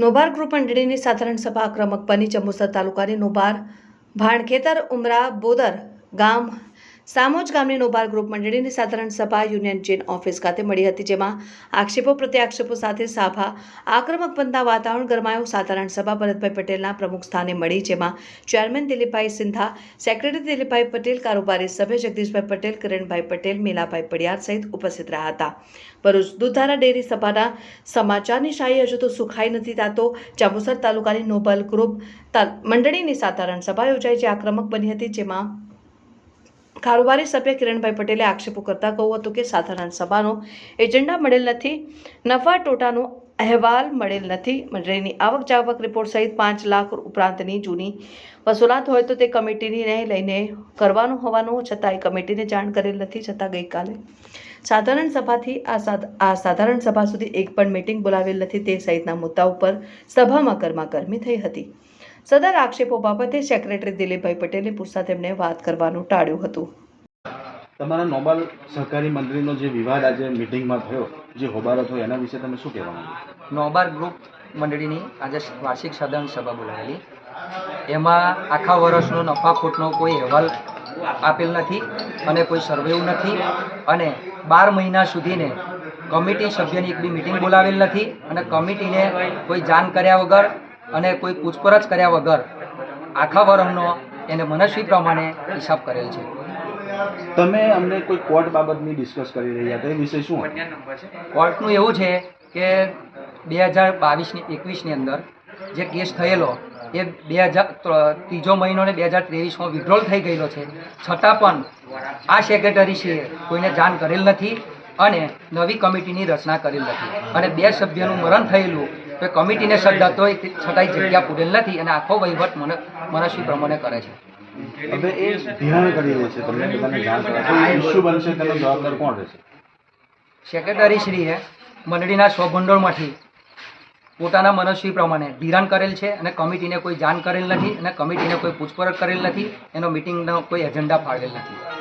નોબાર group મંડળીની સાધારણ સભા આક્રમક બની. જંબુસર તાલુકાની નોબાર ભાણખેતર ઉમરા બોદર ગામ સામોજ ગામની નોબાર ગ્રુપ મંડળીની સાધારણ સભા યુનિયન ચેન ઓફિસ ખાતે મળી હતી, જેમાં આક્ષેપો પ્રત્યે આક્ષેપો સાથે સભા, આક્રમક બનતા વાતાવરણ ગરમાયું. સાધારણ સભા ભરતભાઈ પટેલના પ્રમુખ સ્થાને મળી, જેમાં ચેરમેન દિલીપભાઈ સિંધા, સેક્રેટરી દિલીપભાઈ પટેલ, કારોબારી સભ્ય જગદીશભાઈ પટેલ, કિરણભાઈ પટેલ, મીલાભાઈ પડિયાર સહિત ઉપસ્થિત રહ્યા હતા. ભરૂચ દૂધારા ડેરી સભાના સમાચારની શાહી હજુ તો સુખાઈ નથી તાતો જાંબુસર તાલુકાની નોબલ ગ્રુપ મંડળીની સાધારણ સભા યોજાઈ, જે આક્રમક બની હતી, જેમાં કારોબારી સભ્ય કિરણભાઈ પટેલે આક્ષેપો કરતા કહ્યું હતું કે સાધારણ સભાનો એજન્ડા મળેલ નથી, નફા ટોટાનો અહેવાલ મળેલ નથી, મંડળીની આવક જાવક રિપોર્ટ સહિત પાંચ લાખ ઉપરાંતની જૂની વસૂલાત હોય તો તે કમિટીને લઈને કરવાનું હોવાનું છતાંય કમિટીને જાણ કરેલ નથી છતાં ગઈકાલે સાધારણ સભાથી આ આ સાધારણ સભા સુધી એક પણ મિટિંગ બોલાવેલ નથી તે સહિતના મુદ્દા ઉપર સભામાં ગરમાગરમી થઈ હતી. સદર આક્ષેપો બાબતે સેક્રેટરી દિલીપભાઈ પટેલે પૂછતા તેમણે વાત કરવાનું ટાળ્યું હતું. તમારા નોબલ સહકારી મંત્રીનો જે વિવાદ આજે મિટિંગમાં થયો જે હોબારો થયો એના વિશે તમે શું કહેવા માંગો નોબાર ગ્રુપ મંડળીની આજે વાર્ષિક સદન સભા બોલાવેલી. એમાં આખા વર્ષનો નફા ખોટનો કોઈ અહેવાલ આપેલ નથી અને કોઈ સર્વેવ નથી અને બાર મહિના સુધીને કમિટી સભ્યની એક બી મિટિંગ બોલાવેલ નથી અને કમિટીને કોઈ જાણ કર્યા વગર અને કોઈ પૂછપરછ કર્યા વગર આખા વરમનો એને મનસ્વી પ્રમાણે હિસાબ કરેલ છે. તમે અમને કોઈ કોર્ટ બાબતની ડિસ્કસ કરી રહ્યા હતા એ વિશે શું કોર્ટનું એવું છે કે બે હજાર બાવીસની એકવીસની અંદર જે કેસ થયેલો એ બે હજાર ત્રીજો મહિનો ને બે હજાર ત્રેવીસમાં વિડ્રોલ થઈ ગયેલો છે. છતાં પણ આ સેક્રેટરીશ્રીએ કોઈને જાણ કરેલ નથી અને નવી કમિટીની રચના કરેલ નથી. અને બે સભ્યનું મરણ થયેલું તો કમિટીને શબ્દ તો છતાંય જગ્યા પૂરેલ નથી અને આખો વહીવટ મને મનસ્વી પ્રમાણે કરે છે. હવે એ ધ્યાન કરી રહ્યું છે. તમને બધાને જાણ કરવા કોઈ ઇશ્યુ બનશે તેનો જવાબદાર કોણ રહેશે? સેક્રેટરીશ્રીએ મંડળીના સ્વભંડોળમાંથી પોતાના મનસ્વી પ્રમાણે ધિરાણ કરેલ છે અને કમિટીને કોઈ જાણ કરેલ નથી અને કમિટીને કોઈ પૂછપરછ કરેલ નથી. એનો મિટિંગનો કોઈ એજન્ડા ફાળવેલ નથી.